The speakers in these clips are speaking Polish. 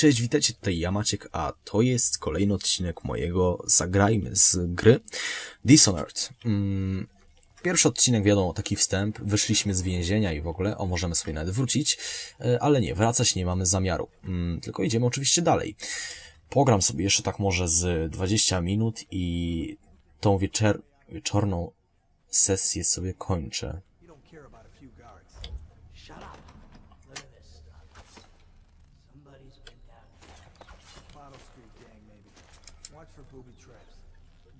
Cześć, witajcie, tutaj ja Maciek, a to jest kolejny odcinek mojego Zagrajmy z gry Dishonored. Mm, Pierwszy odcinek, wiadomo, taki wstęp, wyszliśmy z więzienia i w ogóle, o, możemy sobie nawet wrócić, e, ale nie, wracać nie mamy zamiaru, Mm, tylko idziemy oczywiście dalej. Pogram sobie jeszcze tak może z 20 minut i tą wieczorną sesję sobie kończę. You don't care about a few guards. Shut up. Look at this stuff. Somebody's been down here. Bottle Street gang, maybe. Watch for booby traps. There'll be some down here by the look of it.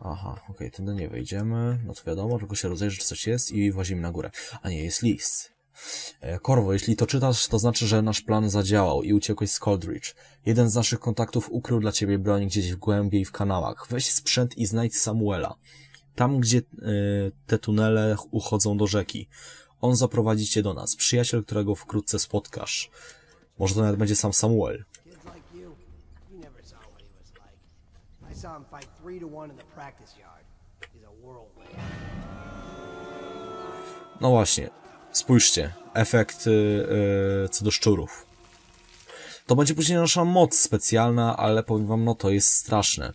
Aha, okej, tędy nie wejdziemy. No to wiadomo, tylko się rozejrzeć, czy coś jest i włazimy na górę. A nie, jest list. E, Korwo, jeśli to czytasz, to znaczy, że nasz plan zadziałał i uciekłeś z Coldridge. Jeden z naszych kontaktów ukrył dla ciebie broń gdzieś w głębiej w kanałach. Weź sprzęt i znajdź Samuela. Tam, gdzie e, te tunele uchodzą do rzeki. On zaprowadzi cię do nas. Przyjaciel, którego wkrótce spotkasz. Może to nawet będzie sam Samuel. Saw him fight three to one in the practice yard. He's a whirlwind. No właśnie, spójrzcie, efekt y, y, co do szczurów. To będzie później nasza moc specjalna, ale powiem wam, no to jest straszne.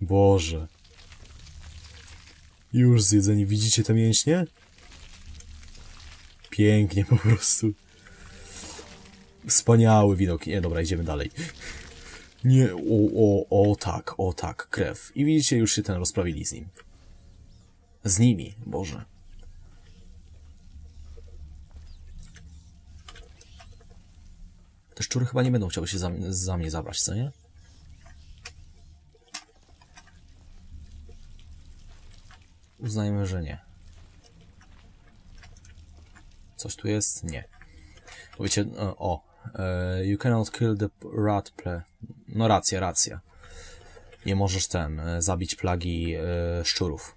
Boże. Już zjedzeni, widzicie te mięśnie? Pięknie po prostu. Wspaniały widok. Nie, dobra, idziemy dalej. Nie, o, o, o tak, o tak, krew. I widzicie, już się ten rozprawili z nim. Z nimi, Boże. Te szczury chyba nie będą chciały się za, za mnie zabrać, co nie? Uznajmy, że nie. Coś tu jest? Nie. Powiecie, o, o e, you cannot kill the rat ple. No racja, racja. Nie możesz ten, e, zabić plagi e, szczurów.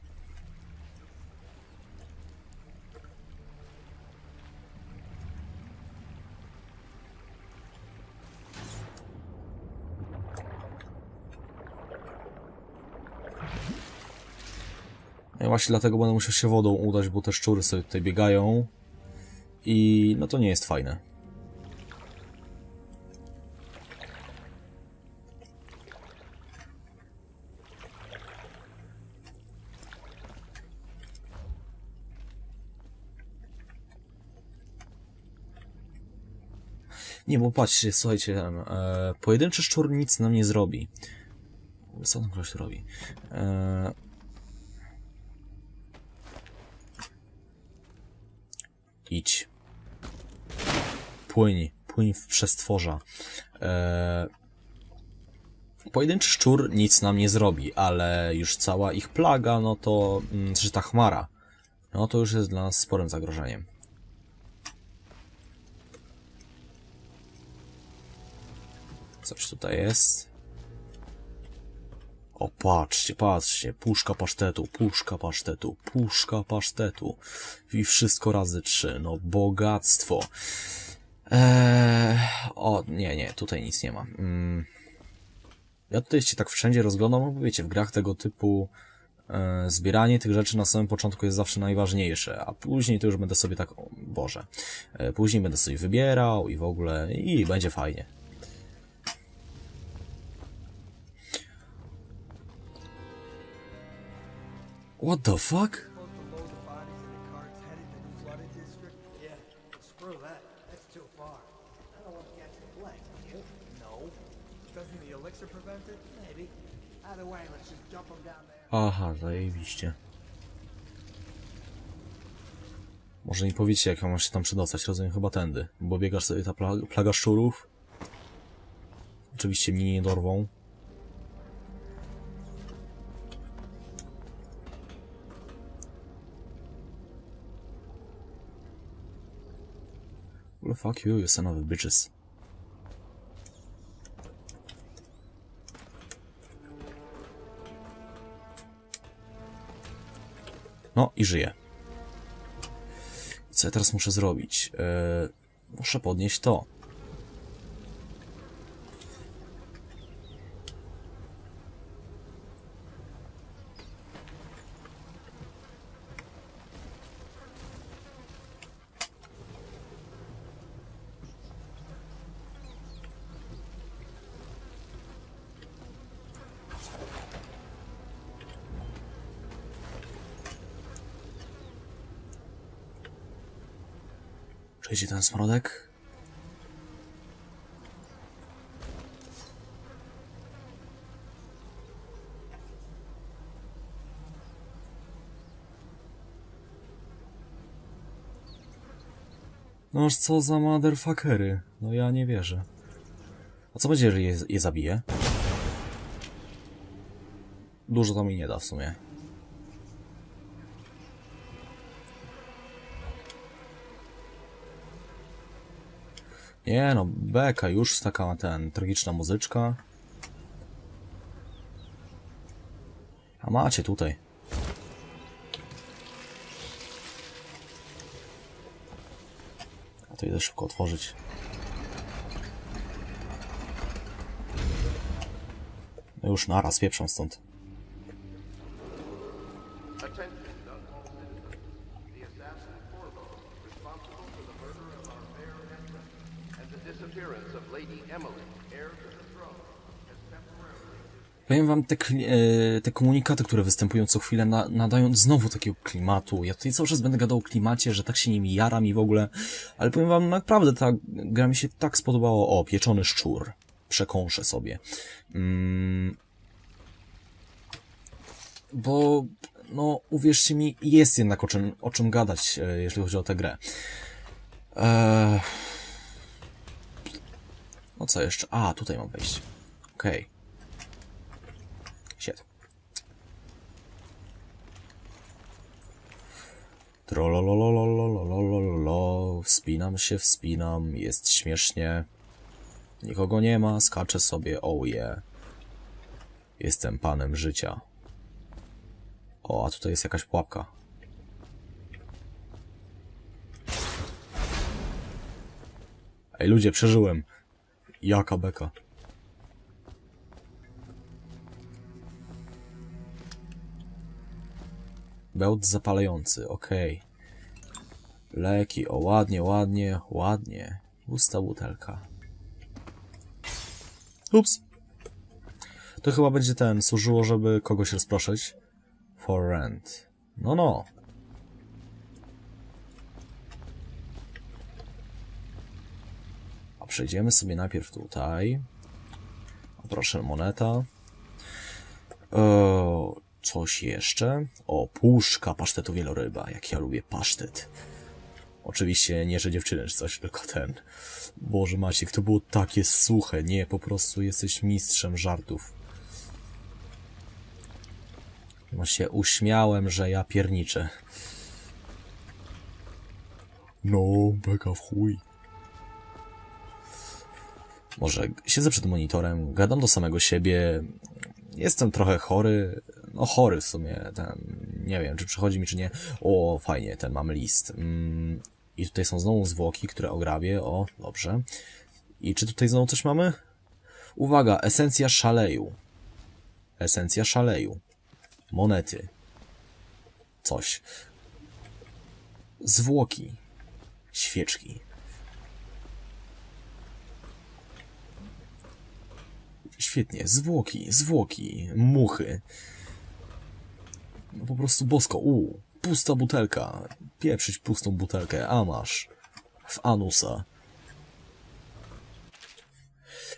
Ja właśnie dlatego będę musiał się wodą udać, bo te szczury sobie tutaj biegają. I no to nie jest fajne. Nie, bo patrzcie, słuchajcie, e, pojedynczy szczur nic nam nie zrobi. Co tam ktoś robi? E, idź. Płyń, płyń w przestworza. E, pojedynczy szczur nic nam nie zrobi, ale już cała ich plaga, no to, mm, czy ta chmara, no to już jest dla nas sporym zagrożeniem. Coś tutaj jest. O, patrzcie, patrzcie, puszka pasztetu, puszka pasztetu, puszka pasztetu. I wszystko razy trzy, no bogactwo. Eee, o, nie, nie, tutaj nic nie ma. Mm. Ja tutaj się tak wszędzie rozglądam, bo wiecie, w grach tego typu e, zbieranie tych rzeczy na samym początku jest zawsze najważniejsze, a później to już będę sobie tak, o Boże, e, później będę sobie wybierał i w ogóle, i będzie fajnie. Them down there. Aha, zajebiście. Może mi powiecie, jak mam się tam przedostać. Rozumiem chyba tędy. Bo biegasz sobie ta pla plaga szczurów. Oczywiście mnie nie dorwą. Fuck you, you son of a bitches. No i żyje. Co ja teraz muszę zrobić? Eee, muszę podnieść to. Czujecie ten smrodek? Noż co za motherfuckery. No ja nie wierzę. A co będzie, jeżeli je, je? Dużo to mi nie da w sumie. Nie no, beka już, taka ten, tragiczna muzyczka. A macie tutaj. A to idę szybko otworzyć. No już naraz, pieprzą stąd. Te, e, te komunikaty, które występują co chwilę, na, nadają znowu takiego klimatu. Ja tutaj cały czas będę gadał o klimacie, że tak się nimi jaram i w ogóle, ale powiem wam, naprawdę ta gra mi się tak spodobało. O, pieczony szczur. Przekąszę sobie. Mm, bo, no, uwierzcie mi, jest jednak o czym, o czym gadać, e, jeśli chodzi o tę grę. Eee... No co jeszcze? A, tutaj mam wejść. Okej. Shit. Trolololololololololo, wspinam się, wspinam, jest śmiesznie. Nikogo nie ma, skaczę sobie, oh yeah. Jestem panem życia. O, a tutaj jest jakaś pułapka. Ej, ludzie, przeżyłem. Jaka beka. Bełt zapalający, okej. Leki, o ładnie, ładnie, ładnie. Pusta butelka. Ups. To chyba będzie ten, służyło, żeby kogoś rozproszyć. For rent. No, no. A przejdziemy sobie najpierw tutaj. O, proszę, moneta. O, coś jeszcze? O, puszka pasztetu wieloryba. Jak ja lubię pasztet. Oczywiście nie, że dziewczyny czy coś, tylko ten. Boże Maciek, to było takie suche. Nie, po prostu jesteś mistrzem żartów. No się uśmiałem, że ja pierniczę. No, beka w chuj. Może siedzę przed monitorem, gadam do samego siebie. Jestem trochę chory. No chory w sumie. Ten, nie wiem, czy przychodzi mi, czy nie. O, fajnie, ten mamy list. Mm, I tutaj są znowu zwłoki, które ograbię. O, dobrze. I czy tutaj znowu coś mamy? Uwaga, esencja szaleju. Esencja szaleju. Monety. Coś. Zwłoki. Świeczki. Świetnie, zwłoki, zwłoki, muchy. Po prostu bosko. U, pusta butelka. Pieprzyć pustą butelkę, a masz. W anusa.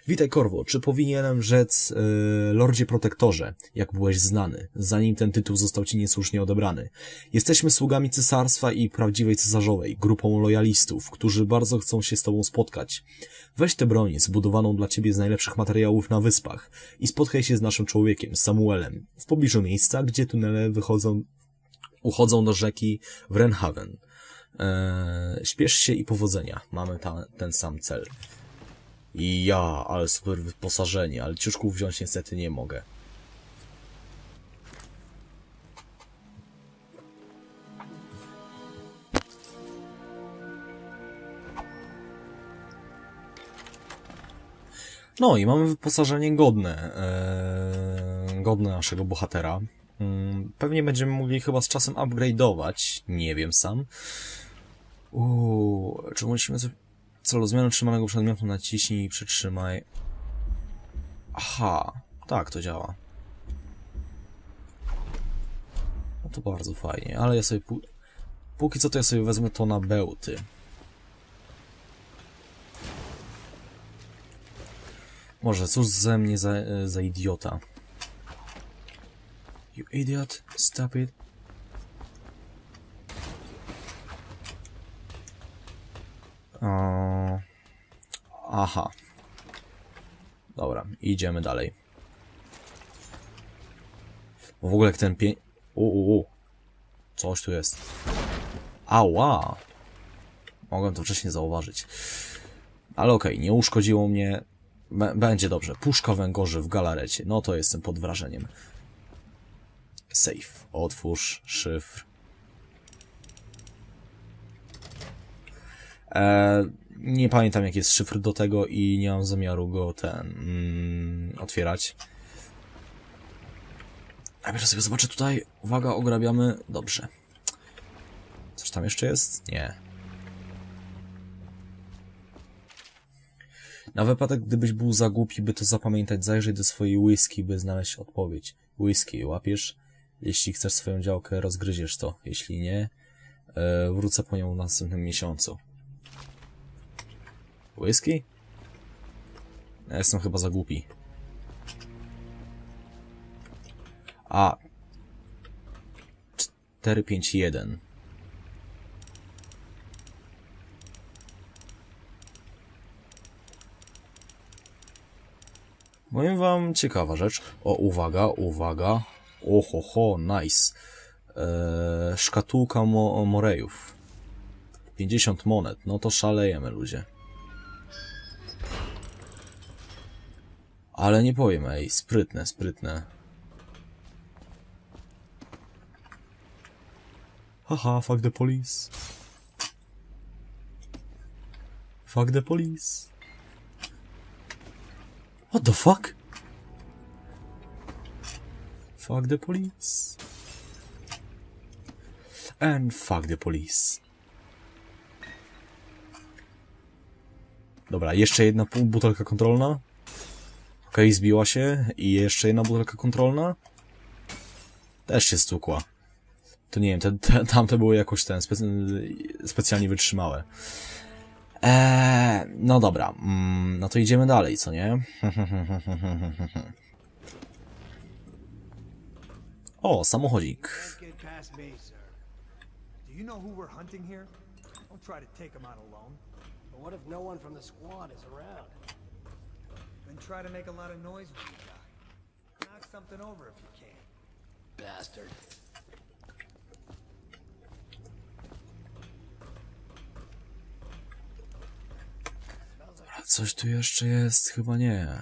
Witaj, Korwo. Czy powinienem rzec yy, Lordzie Protektorze, jak byłeś znany, zanim ten tytuł został ci niesłusznie odebrany? Jesteśmy sługami cesarstwa i prawdziwej cesarzowej, grupą lojalistów, którzy bardzo chcą się z tobą spotkać. Weź tę broń, zbudowaną dla ciebie z najlepszych materiałów na wyspach i spotkaj się z naszym człowiekiem, Samuelem, w pobliżu miejsca, gdzie tunele wychodzą, uchodzą do rzeki Wrenhaven. Eee, śpiesz się i powodzenia. Mamy ta, ten sam cel. I ja, ale super wyposażenie, ale ciuszków wziąć niestety nie mogę. No i mamy wyposażenie godne, ee, godne naszego bohatera. Mm, pewnie będziemy mogli chyba z czasem upgrade'ować, nie wiem sam. Uuu, czy musimy coś... W celu zmiany trzymanego przedmiotu naciśnij i przytrzymaj. Aha, tak to działa. No to bardzo fajnie, ale ja sobie... Póki co to ja sobie wezmę to na bełty. Może, cóż ze mnie za, e, za idiota? You idiot, stop it. Aha. Dobra, idziemy dalej. W ogóle jak ten pię... U, u, u. Coś tu jest. Ała! Mogłem to wcześniej zauważyć. Ale okej, nie uszkodziło mnie. B- będzie dobrze. Puszka węgorzy w galarecie. No to jestem pod wrażeniem. Safe. Otwórz szyfr. Nie pamiętam jaki jest szyfr do tego i nie mam zamiaru go ten mm, otwierać. Najpierw sobie zobaczę tutaj. Uwaga, ograbiamy. Dobrze. Coś tam jeszcze jest? Nie. Na wypadek, gdybyś był za głupi, by to zapamiętać, zajrzyj do swojej whisky, by znaleźć odpowiedź. Whisky, łapiesz? Jeśli chcesz swoją działkę, rozgryziesz to. Jeśli nie, e, wrócę po nią w następnym miesiącu. Whisky? Ja jestem chyba za głupi. A. 451. Powiem wam ciekawa rzecz. O, uwaga, uwaga. Oho, ho, nice. Eee, szkatułka mo Morejów. 50 monet. No to szalejemy, ludzie. Ale nie powiem, ej, sprytne, sprytne. Haha, fuck the police. Fuck the police. What the fuck? Fuck the police. And fuck the police. Dobra, jeszcze jedna butelka kontrolna. Okej, zbiła się. I jeszcze jedna butelka kontrolna. Też się stukła. To nie wiem, te, te, tamte były jakoś ten spe, specjalnie wytrzymałe. Eee, no dobra, mm, no to idziemy dalej, co nie? o, samochodzik. What if no one from the squad is around? Then try to make a lot of noise when you die. Knock something over if you can. Bastard. Coś tu jeszcze jest? Chyba nie.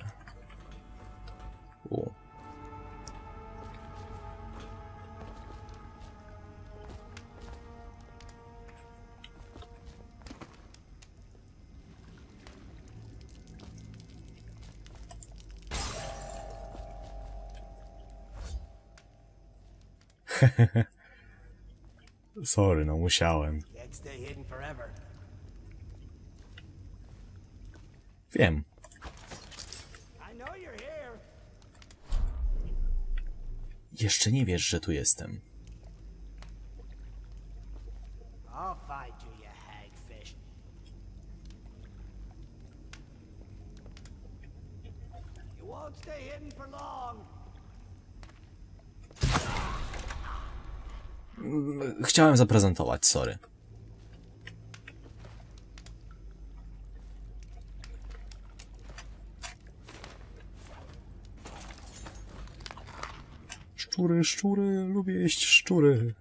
Sorry, no musiałem. Wiem. Jeszcze nie wiesz, że tu jestem. You won't stay hidden for long. Chciałem zaprezentować, sorry. Szczury, szczury, lubię jeść szczury.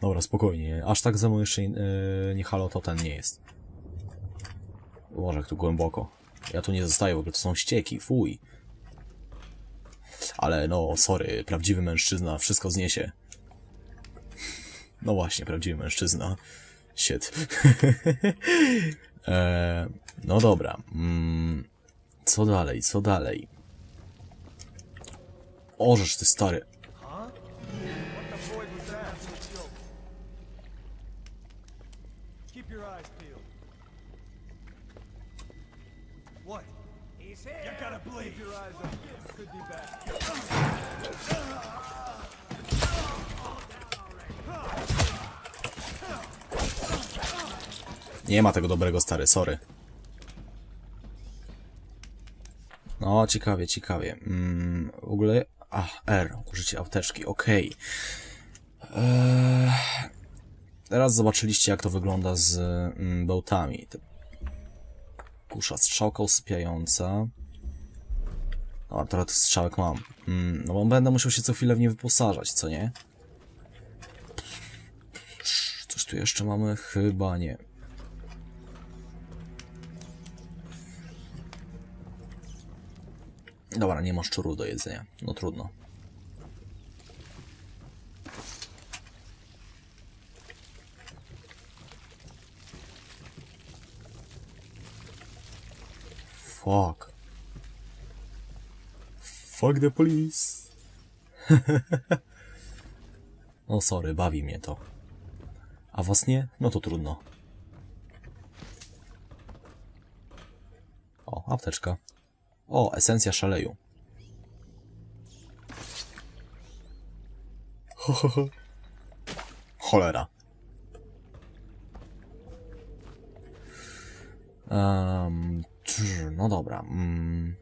Dobra, spokojnie. Aż tak za mną jeszcze e, nie halo to ten nie jest. Boże, jak tu głęboko. Ja tu nie zostaję, w ogóle to są ścieki, fuj. Ale no, sorry, prawdziwy mężczyzna wszystko zniesie. No właśnie, prawdziwy mężczyzna. Shit. e, no dobra. Mm, co dalej, co dalej? Orzesz ty stary. Nie ma tego dobrego stary, sorry. No, ciekawie, ciekawie. Mm, w ogóle... A, R. Użycie apteczki, okej. Eee, teraz zobaczyliście, jak to wygląda z mm, bełtami. Kusza strzałka usypiająca. Dobra, teraz strzałek mam. Mm, no bo będę musiał się co chwilę w nie wyposażać, co nie? Coś tu jeszcze mamy? Chyba nie. Dobra, nie ma szczurów do jedzenia. No trudno. Fuck. Fuck the police. no sorry, bawi mnie to. A was nie? No to trudno. O, apteczka. O, esencja szaleju. Ho, ho, ho. Cholera. Um, no dobra. Mm.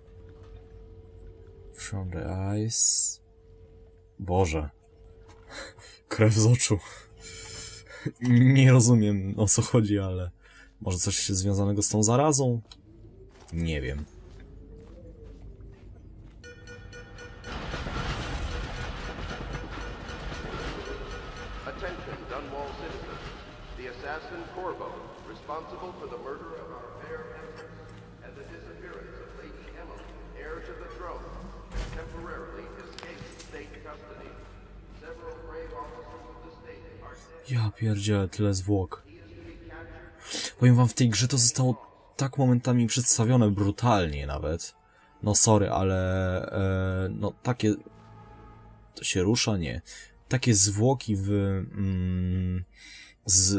From the eyes. Boże. Krew z oczu. Nie rozumiem o co chodzi, ale może coś związanego z tą zarazą? Nie wiem. Responsible for the murder of our fair empress and the disappearance of Lady Emily, heir to the throne, has temporarily escaped state custody. Several brave officers of the state are. Ja pierdzielę, tyle zwłok. Powiem wam, w tej grze to zostało tak momentami przedstawione brutalnie nawet. No sorry, ale e, no takie... To się rusza? Nie. Takie zwłoki w... Mm, z,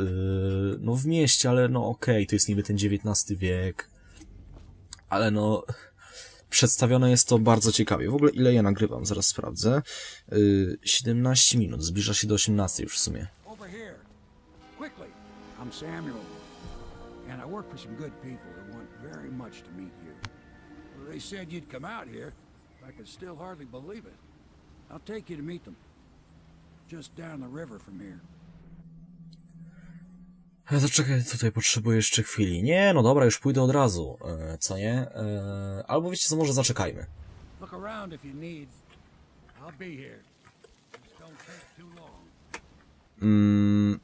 no w mieście, ale no okej, to jest niby ten XIX wiek. Ale no... Przedstawione jest to bardzo ciekawie. W ogóle ile ja nagrywam? Zaraz sprawdzę. Y, 17 minut, zbliża się do 18 już w sumie. I'm Samuel. And I work for some good people who want very much to meet you. Well, they said you'd come out here. I can still hardly believe it. I'll take you to meet them. Just down the river from here. Ja to czekaj, tutaj potrzebuję jeszcze chwili. Nie, no dobra, już pójdę od razu, e, co nie? E, albo wiecie co, może zaczekajmy. Look around if you need. I'll be here. Just don't take too long. Mm.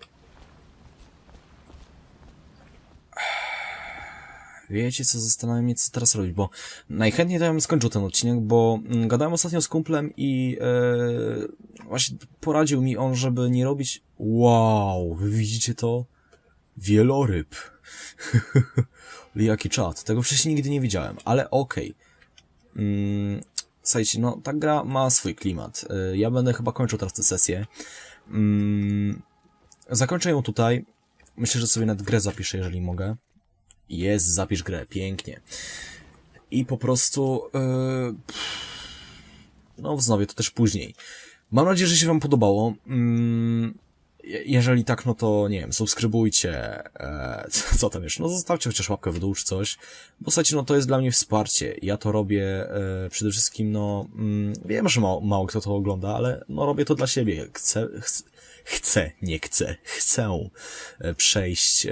Wiecie co, zastanawiam mnie co teraz robić, bo najchętniej to ja bym skończył ten odcinek, bo mm, gadałem ostatnio z kumplem i e, właśnie poradził mi on, żeby nie robić... Wow, wy widzicie to? Wieloryb. Jaki czad. Tego wcześniej nigdy nie widziałem, ale okej. Mm, słuchajcie, no ta gra ma swój klimat. E, Ja będę chyba kończył teraz tę sesję. Mm, zakończę ją tutaj. Myślę, że sobie nawet grę zapiszę, jeżeli mogę. Jest, zapisz grę, pięknie. I po prostu... Yy, no, wznowię to też później. Mam nadzieję, że się wam podobało. Mm, jeżeli tak, no to nie wiem, subskrybujcie. E, co, co tam jeszcze? No zostawcie chociaż łapkę w dół czy coś. Bo słuchajcie, no to jest dla mnie wsparcie. Ja to robię e, przede wszystkim, no mm, wiem, że mało, mało kto to ogląda, ale no robię to dla siebie. Chcę, chcę, chcę nie chcę, chcę e, przejść e,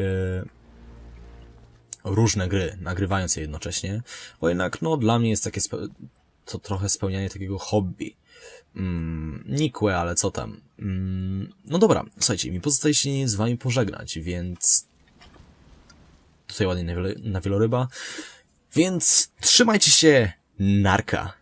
różne gry, nagrywając je jednocześnie, bo jednak, no, dla mnie jest takie, to trochę spełnianie takiego hobby. Mm, nikłe, ale co tam. Mm, no dobra, słuchajcie, mi pozostaje się z wami pożegnać, więc tutaj ładnie na, na wieloryba, więc trzymajcie się, narka.